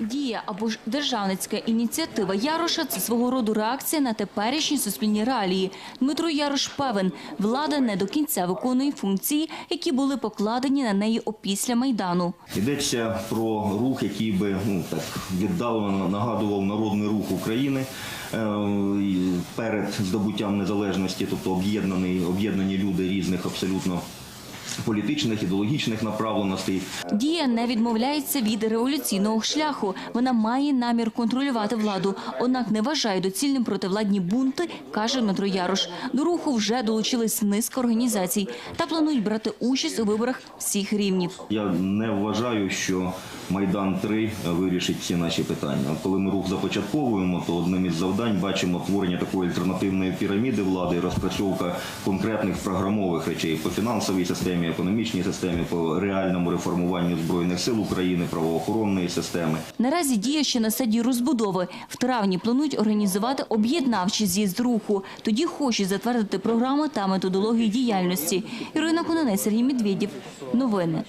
Дія або ж державницька ініціатива Яроша – це свого роду реакція на теперішні суспільні реалії. Дмитро Ярош певен, влада не до кінця виконує функції, які були покладені на неї опісля Майдану. Йдеться про рух, який би ну так віддалено нагадував народний рух України е, перед здобуттям незалежності, тобто об'єднані об'єднані люди різних абсолютно політичних ідеологічних направленостей. Дія не відмовляється від революційного шляху. Вона має намір контролювати владу, однак не вважає доцільним противладні бунти, каже Дмитро Ярош. До руху вже долучились низка організацій та планують брати участь у виборах всіх рівнів. Я не вважаю, що Майдан 3 вирішить ці наші питання. Коли ми рух започатковуємо, то одним із завдань бачимо творення такої альтернативної піраміди влади, розпрацьовка конкретних програмових речей по фінансовій системі, економічній системі, по реальному реформуванню збройних сил України, правоохоронної системи. Наразі діє ще на стадії розбудови. В травні планують організувати об'єднавчі з'їзд руху. Тоді хочуть затвердити програми та методологію діяльності. Ірина Кононець, Сергій Медведєв. Новини.